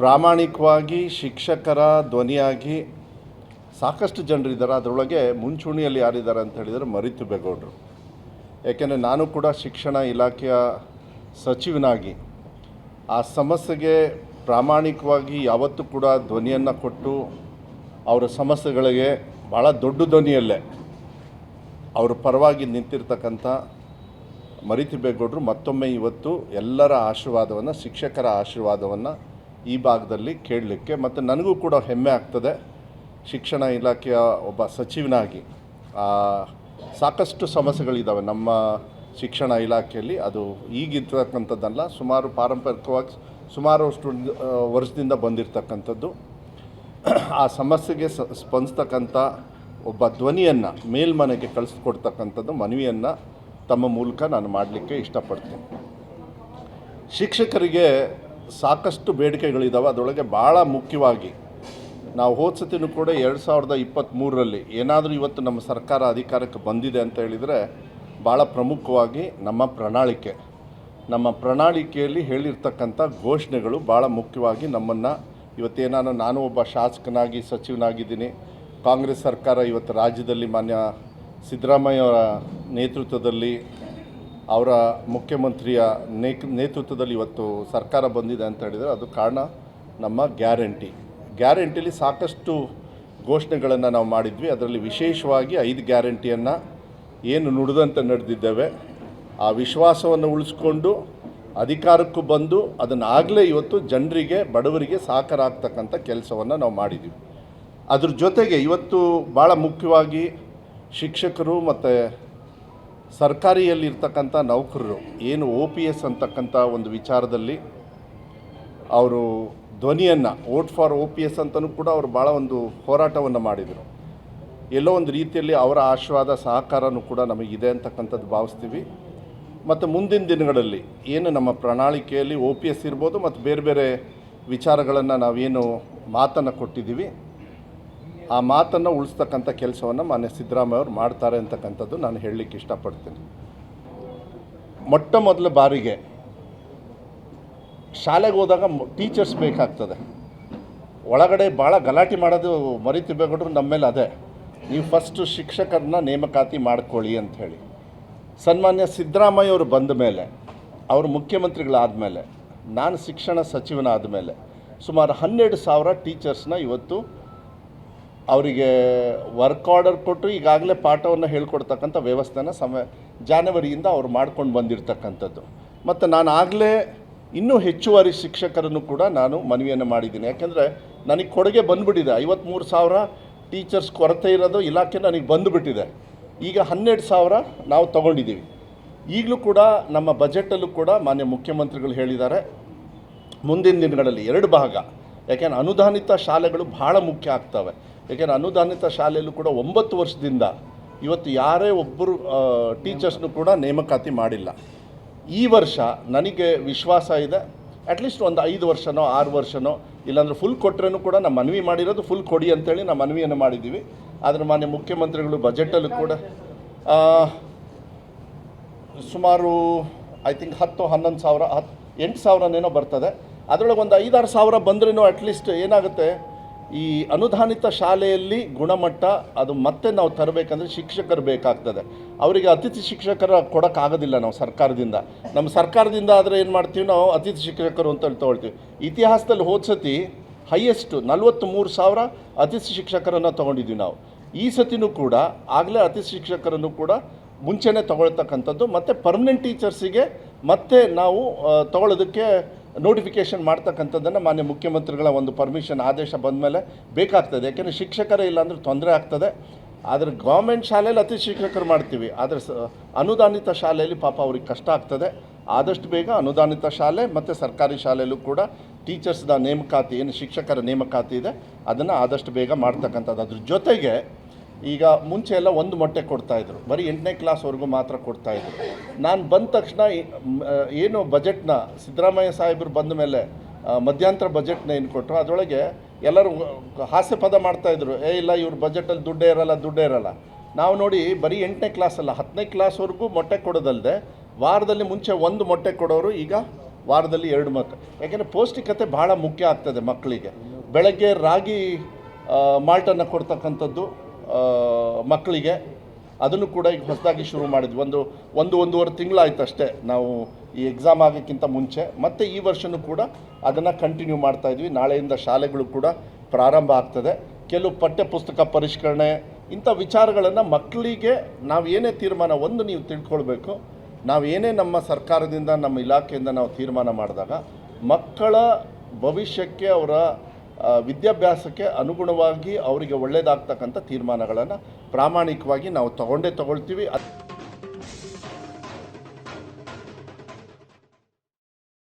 ಪ್ರಾಮಾಣಿಕವಾಗಿ ಶಿಕ್ಷಕರ ಧ್ವನಿಯಾಗಿ ಸಾಕಷ್ಟು ಜನರಿದ್ದಾರೆ ಅದರೊಳಗೆ ಮುಂಚೂಣಿಯಲ್ಲಿ ಯಾರಿದ್ದಾರೆ ಅಂತ ಹೇಳಿದರೆ ಮರಿತು ಬೇಗೌಡರು. ಯಾಕೆಂದರೆ ನಾನು ಕೂಡ ಶಿಕ್ಷಣ ಇಲಾಖೆಯ ಸಚಿವನಾಗಿ ಆ ಸಮಸ್ಯೆಗೆ ಪ್ರಾಮಾಣಿಕವಾಗಿ ಯಾವತ್ತೂ ಕೂಡ ಧ್ವನಿಯನ್ನು ಕೊಟ್ಟು ಅವರ ಸಮಸ್ಯೆಗಳಿಗೆ ಭಾಳ ದೊಡ್ಡ ಧ್ವನಿಯಲ್ಲೇ ಅವರ ಪರವಾಗಿ ನಿಂತಿರ್ತಕ್ಕಂಥ ಮರಿತಿಬೇಗೌಡರು ಮತ್ತೊಮ್ಮೆ ಇವತ್ತು ಎಲ್ಲರ ಆಶೀರ್ವಾದವನ್ನು, ಶಿಕ್ಷಕರ ಆಶೀರ್ವಾದವನ್ನು ಈ ಭಾಗದಲ್ಲಿ ಕೇಳಲಿಕ್ಕೆ ಮತ್ತು ನನಗೂ ಕೂಡ ಹೆಮ್ಮೆ ಆಗ್ತದೆ. ಶಿಕ್ಷಣ ಇಲಾಖೆಯ ಒಬ್ಬ ಸಚಿವನಾಗಿ ಸಾಕಷ್ಟು ಸಮಸ್ಯೆಗಳಿದ್ದಾವೆ ನಮ್ಮ ಶಿಕ್ಷಣ ಇಲಾಖೆಯಲ್ಲಿ. ಅದು ಈಗಿರ್ತಕ್ಕಂಥದ್ದಲ್ಲ, ಸುಮಾರು ಪಾರಂಪರಿಕವಾಗಿ ಸುಮಾರು ಅಷ್ಟು ವರ್ಷದಿಂದ ಬಂದಿರತಕ್ಕಂಥದ್ದು. ಆ ಸಮಸ್ಯೆಗೆ ಸ್ಪಂದಿಸ್ತಕ್ಕಂಥ ಒಬ್ಬ ಧ್ವನಿಯನ್ನು, ಮೇಲ್ಮನೆಗೆ ಕಳಿಸ್ಕೊಡ್ತಕ್ಕಂಥದ್ದು, ಮನವಿಯನ್ನು ತಮ್ಮ ಮೂಲಕ ನಾನು ಮಾಡಲಿಕ್ಕೆ ಇಷ್ಟಪಡ್ತೀನಿ. ಶಿಕ್ಷಕರಿಗೆ ಸಾಕಷ್ಟು ಬೇಡಿಕೆಗಳಿದ್ದಾವೆ ಅದರೊಳಗೆ ಭಾಳ ಮುಖ್ಯವಾಗಿ ನಾವು ಹೋದ ಸತಿನೂ ಕೂಡ ಎರಡು ಸಾವಿರದ ಇಪ್ಪತ್ತ್ಮೂರರಲ್ಲಿ ಏನಾದರೂ ಇವತ್ತು ನಮ್ಮ ಸರ್ಕಾರ ಅಧಿಕಾರಕ್ಕೆ ಬಂದಿದೆ ಅಂತ ಹೇಳಿದರೆ ಭಾಳ ಪ್ರಮುಖವಾಗಿ ನಮ್ಮ ಪ್ರಣಾಳಿಕೆ. ನಮ್ಮ ಪ್ರಣಾಳಿಕೆಯಲ್ಲಿ ಹೇಳಿರ್ತಕ್ಕಂಥ ಘೋಷಣೆಗಳು ಭಾಳ ಮುಖ್ಯವಾಗಿ ನಮ್ಮನ್ನು ಇವತ್ತೇನಾನು ನಾನು ಒಬ್ಬ ಶಾಸಕನಾಗಿ, ಸಚಿವನಾಗಿದ್ದೀನಿ. ಕಾಂಗ್ರೆಸ್ ಸರ್ಕಾರ ಇವತ್ತು ರಾಜ್ಯದಲ್ಲಿ ಮಾನ್ಯ ಸಿದ್ದರಾಮಯ್ಯ ಅವರ ನೇತೃತ್ವದಲ್ಲಿ ಅವರ ಮುಖ್ಯಮಂತ್ರಿಯ ನೇಕ್, ನೇತೃತ್ವದಲ್ಲಿ ಇವತ್ತು ಸರ್ಕಾರ ಬಂದಿದೆ ಅಂತ ಹೇಳಿದರೆ ಅದು ಕಾರಣ ನಮ್ಮ ಗ್ಯಾರಂಟಿ. ಗ್ಯಾರಂಟಿಲಿ ಸಾಕಷ್ಟು ಘೋಷಣೆಗಳನ್ನು ನಾವು ಮಾಡಿದ್ವಿ. ಅದರಲ್ಲಿ ವಿಶೇಷವಾಗಿ ಐದು ಗ್ಯಾರಂಟಿಯನ್ನು ಏನು ನುಡಿದಂತೆ ನಡೆದಿದ್ದೇವೆ. ಆ ವಿಶ್ವಾಸವನ್ನು ಉಳಿಸ್ಕೊಂಡು ಅಧಿಕಾರಕ್ಕೂ ಬಂದು ಅದನ್ನು ಆಗಲೇ ಇವತ್ತು ಜನರಿಗೆ, ಬಡವರಿಗೆ ಸಾಕಾರ ಆಗ್ತಕ್ಕಂಥ ಕೆಲಸವನ್ನು ನಾವು ಮಾಡಿದ್ದೀವಿ ಅದ್ರ ಜೊತೆಗೆ ಇವತ್ತು ಭಾಳ ಮುಖ್ಯವಾಗಿ ಶಿಕ್ಷಕರು ಮತ್ತು ಸರ್ಕಾರಿಯಲ್ಲಿರ್ತಕ್ಕಂಥ ನೌಕರರು, ಏನು ಒ ಪಿ ಎಸ್ ಅಂತಕ್ಕಂಥ ಒಂದು ವಿಚಾರದಲ್ಲಿ ಅವರು ಧ್ವನಿಯನ್ನು, vote for O P S ಅಂತಲೂ ಕೂಡ ಅವರು ಭಾಳ ಒಂದು ಹೋರಾಟವನ್ನು ಮಾಡಿದರು. ಎಲ್ಲೋ ಒಂದು ರೀತಿಯಲ್ಲಿ ಅವರ ಆಶೀರ್ವಾದ, ಸಹಕಾರನೂ ಕೂಡ ನಮಗಿದೆ ಅಂತಕ್ಕಂಥದ್ದು ಭಾವಿಸ್ತೀವಿ. ಮತ್ತು ಮುಂದಿನ ದಿನಗಳಲ್ಲಿ ಏನು ನಮ್ಮ ಪ್ರಣಾಳಿಕೆಯಲ್ಲಿ ಓ ಪಿ ಎಸ್ ಇರ್ಬೋದು, ಮತ್ತು ಬೇರೆ ಬೇರೆ ವಿಚಾರಗಳನ್ನು ನಾವೇನು ಮಾತನ್ನು ಕೊಟ್ಟಿದ್ದೀವಿ. ಆ ಮಾತನ್ನು ಉಳಿಸ್ತಕ್ಕಂಥ ಕೆಲಸವನ್ನು ಮಾನ್ಯ ಸಿದ್ದರಾಮಯ್ಯ ಅವರು ಮಾಡ್ತಾರೆ ಅಂತಕ್ಕಂಥದ್ದು ನಾನು ಹೇಳಲಿಕ್ಕೆ ಇಷ್ಟಪಡ್ತೀನಿ. ಮೊಟ್ಟ ಮೊದಲ ಬಾರಿಗೆ ಶಾಲೆಗೆ ಹೋದಾಗ ಟೀಚರ್ಸ್ ಬೇಕಾಗ್ತದೆ. ಒಳಗಡೆ ಭಾಳ ಗಲಾಟೆ ಮಾಡೋದು ಮರಿತಿರ್ಬೇಕಾದ್ರು ನಮ್ಮ ಮೇಲೆ ಅದೇ. ನೀವು ಫಸ್ಟು ಶಿಕ್ಷಕರನ್ನ ನೇಮಕಾತಿ ಮಾಡ್ಕೊಳ್ಳಿ ಅಂತ ಹೇಳಿ ಸನ್ಮಾನ್ಯ ಸಿದ್ದರಾಮಯ್ಯ ಅವರು ಬಂದ ಮೇಲೆ, ಅವರು ಮುಖ್ಯಮಂತ್ರಿಗಳಾದ ಮೇಲೆ, ನಾನು ಶಿಕ್ಷಣ ಸಚಿವನಾದ ಮೇಲೆ ಸುಮಾರು ಹನ್ನೆರಡು ಸಾವಿರ ಟೀಚರ್ಸ್ನ ಇವತ್ತು ಅವರಿಗೆ ವರ್ಕ್ ಆರ್ಡರ್ ಕೊಟ್ಟು ಈಗಾಗಲೇ ಪಾಠವನ್ನು ಹೇಳ್ಕೊಡ್ತಕ್ಕಂಥ ವ್ಯವಸ್ಥೆನ ಸಮ, ಜಾನವರಿಯಿಂದ ಅವ್ರು ಮಾಡ್ಕೊಂಡು ಬಂದಿರತಕ್ಕಂಥದ್ದು. ಮತ್ತು ನಾನು ಆಗಲೇ ಇನ್ನೂ ಹೆಚ್ಚುವರಿ ಶಿಕ್ಷಕರನ್ನು ಕೂಡ ನಾನು ಮನವಿಯನ್ನು ಮಾಡಿದ್ದೀನಿ. ಯಾಕೆಂದರೆ ನನಗೆ ಕೊಡುಗೆ ಬಂದುಬಿಟ್ಟಿದೆ. ಐವತ್ತ್ಮೂರು ಸಾವಿರ ಟೀಚರ್ಸ್ ಕೊರತೆ ಇರೋದು ಇಲಾಖೆ ನನಗೆ ಬಂದುಬಿಟ್ಟಿದೆ. ಈಗ ಹನ್ನೆರಡು ಸಾವಿರ ನಾವು ತಗೊಂಡಿದ್ದೀವಿ ಈಗಲೂ ಕೂಡ ನಮ್ಮ ಬಜೆಟಲ್ಲೂ ಕೂಡ ಮಾನ್ಯ ಮುಖ್ಯಮಂತ್ರಿಗಳು ಹೇಳಿದ್ದಾರೆ. ಮುಂದಿನ ದಿನಗಳಲ್ಲಿ ಎರಡು ಭಾಗ. ಯಾಕೆಂದ್ರೆ ಅನುದಾನಿತ ಶಾಲೆಗಳು ಬಹಳ ಮುಖ್ಯ ಆಗ್ತವೆ. ಯಾಕೆಂದರೆ ಅನುದಾನಿತ ಶಾಲೆಯಲ್ಲೂ ಕೂಡ ಒಂಬತ್ತು ವರ್ಷದಿಂದ ಇವತ್ತು ಯಾರೇ ಒಬ್ಬರು ಟೀಚರ್ಸ್ನು ಕೂಡ ನೇಮಕಾತಿ ಮಾಡಿಲ್ಲ. ಈ ವರ್ಷ ನನಗೆ ವಿಶ್ವಾಸ ಇದೆ. ಅಟ್ಲೀಸ್ಟ್ ಒಂದು ಐದು ವರ್ಷನೋ, ಆರು ವರ್ಷನೋ, ಇಲ್ಲಾಂದ್ರೆ ಫುಲ್ ಕೊಟ್ಟರೆನೂ ಕೂಡ ನಮ್ಮ ಮನವಿ ಮಾಡಿರೋದು ಫುಲ್ ಕೊಡಿ ಅಂತೇಳಿ ನಾವು ಮನವಿಯನ್ನು ಮಾಡಿದ್ದೀವಿ. ಆದರೆ ಮಾನ್ಯ ಮುಖ್ಯಮಂತ್ರಿಗಳು ಬಜೆಟಲ್ಲೂ ಕೂಡ ಸುಮಾರು ಐ ಥಿಂಕ್ ಹತ್ತು, ಹನ್ನೊಂದು ಸಾವಿರ ಹತ್ತು ಎಂಟು ಸಾವಿರನೇನೋ ಬರ್ತದೆ. ಅದರೊಳಗೆ ಒಂದು ಐದಾರು ಸಾವಿರ ಬಂದ್ರೂ ಅಟ್ಲೀಸ್ಟ್ ಏನಾಗುತ್ತೆ? ಈ ಅನುದಾನಿತ ಶಾಲೆಯಲ್ಲಿ ಗುಣಮಟ್ಟ ಅದು ಮತ್ತೆ ನಾವು ತರಬೇಕಂದ್ರೆ ಶಿಕ್ಷಕರು ಬೇಕಾಗ್ತದೆ. ಅವರಿಗೆ ಅತಿಥಿ ಶಿಕ್ಷಕರ ಕೊಡೋಕ್ಕಾಗೋದಿಲ್ಲ ನಾವು ಸರ್ಕಾರದಿಂದ. ನಮ್ಮ ಸರ್ಕಾರದಿಂದ ಆದರೆ ಏನು ಮಾಡ್ತೀವಿ ನಾವು? ಅತಿಥಿ ಶಿಕ್ಷಕರು ಅಂತ ಹೇಳಿ ತೊಗೊಳ್ತೀವಿ. ಇತಿಹಾಸದಲ್ಲಿ ಹೋದ ಸತಿ ಹೈಯೆಸ್ಟು ನಲ್ವತ್ತ್ಮೂರು ಸಾವಿರ ಅತಿಥಿ ಶಿಕ್ಷಕರನ್ನು ತೊಗೊಂಡಿದ್ವಿ ನಾವು. ಈ ಸತಿನೂ ಕೂಡ ಆಗಲೇ ಅತಿಥಿ ಶಿಕ್ಷಕರನ್ನು ಕೂಡ ಮುಂಚೆನೇ ತೊಗೊಳ್ತಕ್ಕಂಥದ್ದು. ಮತ್ತು ಪರ್ಮನೆಂಟ್ ಟೀಚರ್ಸಿಗೆ ಮತ್ತೆ ನಾವು ತಗೊಳ್ಳೋದಕ್ಕೆ ನೋಟಿಫಿಕೇಷನ್ ಮಾಡ್ತಕ್ಕಂಥದ್ದನ್ನು ಮಾನ್ಯ ಮುಖ್ಯಮಂತ್ರಿಗಳ ಒಂದು ಪರ್ಮಿಷನ್ ಆದೇಶ ಬಂದ ಮೇಲೆ ಬೇಕಾಗ್ತದೆ. ಯಾಕೆಂದರೆ ಶಿಕ್ಷಕರೇ ಇಲ್ಲಾಂದ್ರೆ ತೊಂದರೆ ಆಗ್ತದೆ. ಆದರೆ ಗೌರ್ಮೆಂಟ್ ಶಾಲೆಯಲ್ಲಿ ಅತಿ ಶಿಕ್ಷಕರು ಮಾಡ್ತೀವಿ. ಆದರೆ ಅನುದಾನಿತ ಶಾಲೆಯಲ್ಲಿ ಪಾಪ ಅವ್ರಿಗೆ ಕಷ್ಟ ಆಗ್ತದೆ. ಆದಷ್ಟು ಬೇಗ ಅನುದಾನಿತ ಶಾಲೆ ಮತ್ತು ಸರ್ಕಾರಿ ಶಾಲೆಯಲ್ಲೂ ಕೂಡ ಟೀಚರ್ಸ್ದ ನೇಮಕಾತಿ, ಏನು ಶಿಕ್ಷಕರ ನೇಮಕಾತಿ ಇದೆ, ಅದನ್ನು ಆದಷ್ಟು ಬೇಗ ಮಾಡ್ತಕ್ಕಂಥದ್ದು. ಅದ್ರ ಜೊತೆಗೆ ಈಗ ಮುಂಚೆ ಎಲ್ಲ ಒಂದು ಮೊಟ್ಟೆ ಕೊಡ್ತಾಯಿದ್ರು ಬರೀ ಎಂಟನೇ ಕ್ಲಾಸ್ವರೆಗೂ ಮಾತ್ರ ಕೊಡ್ತಾಯಿದ್ರು ನಾನು ಬಂದ ತಕ್ಷಣ ಏನು ಬಜೆಟ್ನ ಸಿದ್ದರಾಮಯ್ಯ ಸಾಹೇಬರು ಬಂದ ಮೇಲೆ ಮಧ್ಯಾಂತರ ಬಜೆಟ್ನ ಏನು ಕೊಟ್ಟರು ಅದರೊಳಗೆ ಎಲ್ಲರೂ ಹಾಸ್ಯ ಪದ ಮಾಡ್ತಾಯಿದ್ರು ಏ, ಇಲ್ಲ, ಇವ್ರ ಬಜೆಟಲ್ಲಿ ದುಡ್ಡೇ ಇರಲ್ಲ ದುಡ್ಡೇ ಇರಲ್ಲ. ನಾವು ನೋಡಿ ಬರೀ ಎಂಟನೇ ಕ್ಲಾಸಲ್ಲ ಹತ್ತನೇ ಕ್ಲಾಸ್ವರೆಗೂ ಮೊಟ್ಟೆ ಕೊಡೋದಲ್ಲದೆ ವಾರದಲ್ಲಿ ಮುಂಚೆ ಒಂದು ಮೊಟ್ಟೆ ಕೊಡೋರು ಈಗ ವಾರದಲ್ಲಿ ಎರಡು ಮಕ್ಕಳು ಯಾಕೆಂದರೆ ಪೌಷ್ಟಿಕತೆ ಭಾಳ ಮುಖ್ಯ ಆಗ್ತದೆ ಮಕ್ಕಳಿಗೆ. ಬೆಳಗ್ಗೆ ರಾಗಿ ಮಾಲ್ಟನ್ನು ಕೊಡ್ತಕ್ಕಂಥದ್ದು ಮಕ್ಕಳಿಗೆ ಅದನ್ನು ಕೂಡ ಈಗ ಹೊಸದಾಗಿ ಶುರು ಮಾಡಿದ್ವಿ. ಒಂದು ಒಂದು ಒಂದೂವರೆ ತಿಂಗಳಾಯ್ತು ಅಷ್ಟೇ ನಾವು ಈ ಎಕ್ಸಾಮ್ ಆಗೋಕ್ಕಿಂತ ಮುಂಚೆ. ಮತ್ತು ಈ ವರ್ಷವೂ ಕೂಡ ಅದನ್ನು ಕಂಟಿನ್ಯೂ ಮಾಡ್ತಾ ಇದ್ವಿ. ನಾಳೆಯಿಂದ ಶಾಲೆಗಳು ಕೂಡ ಪ್ರಾರಂಭ ಆಗ್ತದೆ. ಕೆಲವು ಪಠ್ಯಪುಸ್ತಕ ಪರಿಷ್ಕರಣೆ, ಇಂಥ ವಿಚಾರಗಳನ್ನು ಮಕ್ಕಳಿಗೆ ನಾವು ಏನೇ ತೀರ್ಮಾನ, ಒಂದು ನೀವು ತಿಳ್ಕೊಳ್ಬೇಕು. ನಾವು ಏನೇ ನಮ್ಮ ಸರ್ಕಾರದಿಂದ, ನಮ್ಮ ಇಲಾಖೆಯಿಂದ ನಾವು ತೀರ್ಮಾನ ಮಾಡಿದಾಗ ಮಕ್ಕಳ ಭವಿಷ್ಯಕ್ಕೆ ಅವರ ವಿದ್ಯಾಭ್ಯಾಸಕ್ಕೆ ಅನುಗುಣವಾಗಿ ಅವರಿಗೆ ಒಳ್ಳೆಯದಾಗ್ತಕ್ಕಂಥ ತೀರ್ಮಾನಗಳನ್ನು ಪ್ರಾಮಾಣಿಕವಾಗಿ ನಾವು ತಗೊಂಡೇ ತಗೊಳ್ತೀವಿ.